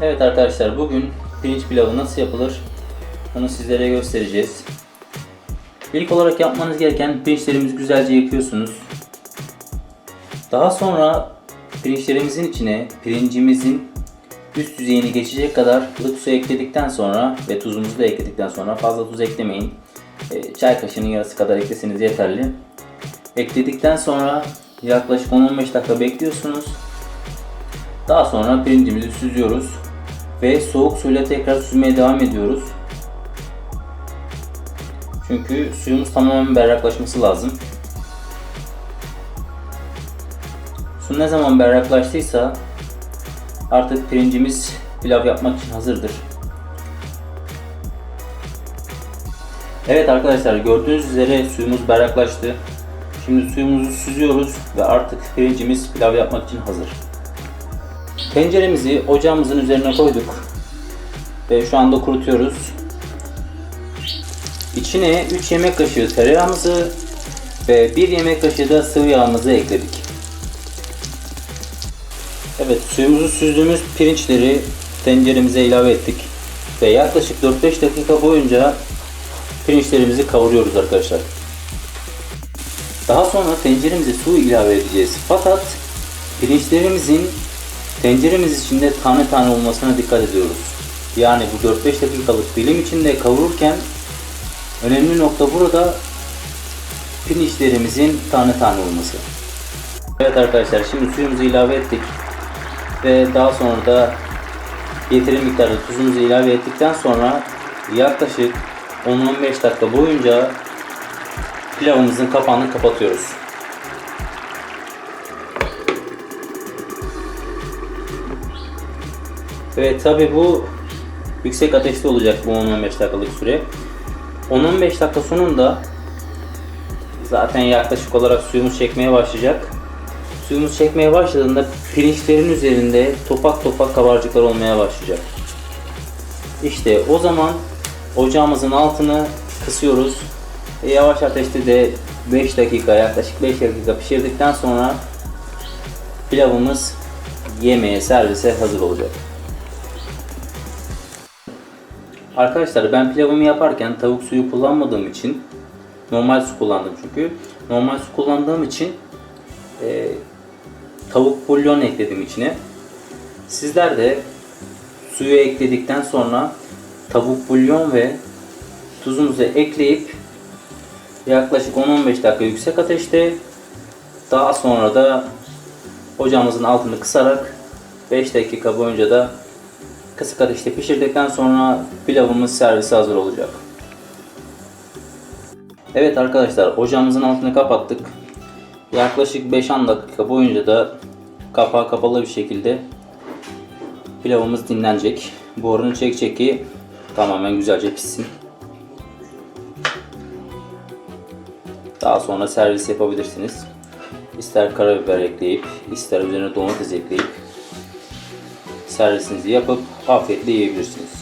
Evet arkadaşlar bugün pirinç pilavı nasıl yapılır onu sizlere göstereceğiz. İlk olarak yapmanız gereken pirinçlerimizi güzelce yıkıyorsunuz. Daha sonra pirinçlerimizin içine pirincimizin üst yüzeyini geçecek kadar ılık su ekledikten sonra ve tuzumuzu da ekledikten sonra fazla tuz eklemeyin. E, Çay kaşığının yarısı kadar ekleseniz yeterli. Ekledikten sonra yaklaşık 10-15 dakika bekliyorsunuz. Daha sonra pirincimizi süzüyoruz ve soğuk suyla tekrar süzmeye devam ediyoruz. Çünkü suyumuz tamamen berraklaşması lazım. Su ne zaman berraklaştıysa artık pirincimiz pilav yapmak için hazırdır. Evet arkadaşlar gördüğünüz üzere suyumuz berraklaştı. Şimdi suyumuzu süzüyoruz ve artık pirincimiz pilav yapmak için hazır. Tenceremizi ocağımızın üzerine koyduk ve şu anda kurutuyoruz. İçine 3 yemek kaşığı tereyağımızı ve 1 yemek kaşığı da sıvı yağımızı ekledik. Evet suyumuzu süzdüğümüz pirinçleri tenceremize ilave ettik ve yaklaşık 4-5 dakika boyunca pirinçlerimizi kavuruyoruz arkadaşlar. Daha sonra tenceremize su ilave edeceğiz. Fakat pirinçlerimizin tenceremiz içinde tane tane olmasına dikkat ediyoruz. Yani bu 4-5 dakikalık dilim içinde kavururken önemli nokta burada pirinçlerimizin tane tane olması. Evet arkadaşlar şimdi suyumuzu ilave ettik ve daha sonra da yeteri miktarda tuzumuzu ilave ettikten sonra yaklaşık 10-15 dakika boyunca pilavımızın kapağını kapatıyoruz. Ve tabi bu yüksek ateşte olacak bu 10-15 dakikalık süre. 10-15 dakika sonunda zaten yaklaşık olarak suyumuz çekmeye başlayacak. Suyumuz çekmeye başladığında pirinçlerin üzerinde topak topak kabarcıklar olmaya başlayacak. İşte o zaman ocağımızın altını kısıyoruz. Ve yavaş ateşte de 5 dakika yaklaşık 5 dakika pişirdikten sonra pilavımız yemeğe servise hazır olacak. Arkadaşlar ben pilavımı yaparken tavuk suyu kullanmadığım için normal su kullandım çünkü. Normal su kullandığım için e, tavuk bulyon ekledim içine. Sizler de suyu ekledikten sonra tavuk bulyon ve tuzumuzu ekleyip yaklaşık 10-15 dakika yüksek ateşte daha sonra da ocağımızın altını kısarak 5 dakika boyunca da kısık ateşte pişirdikten sonra pilavımız servise hazır olacak. Evet arkadaşlar ocağımızın altını kapattık. Yaklaşık 5-10 dakika boyunca da kapağı kapalı bir şekilde pilavımız dinlenecek. Buharını çekecek ki tamamen güzelce pişsin. Daha sonra servis yapabilirsiniz. İster karabiber ekleyip, ister üzerine domates ekleyip servisinizi yapıp afiyetle yiyebilirsiniz.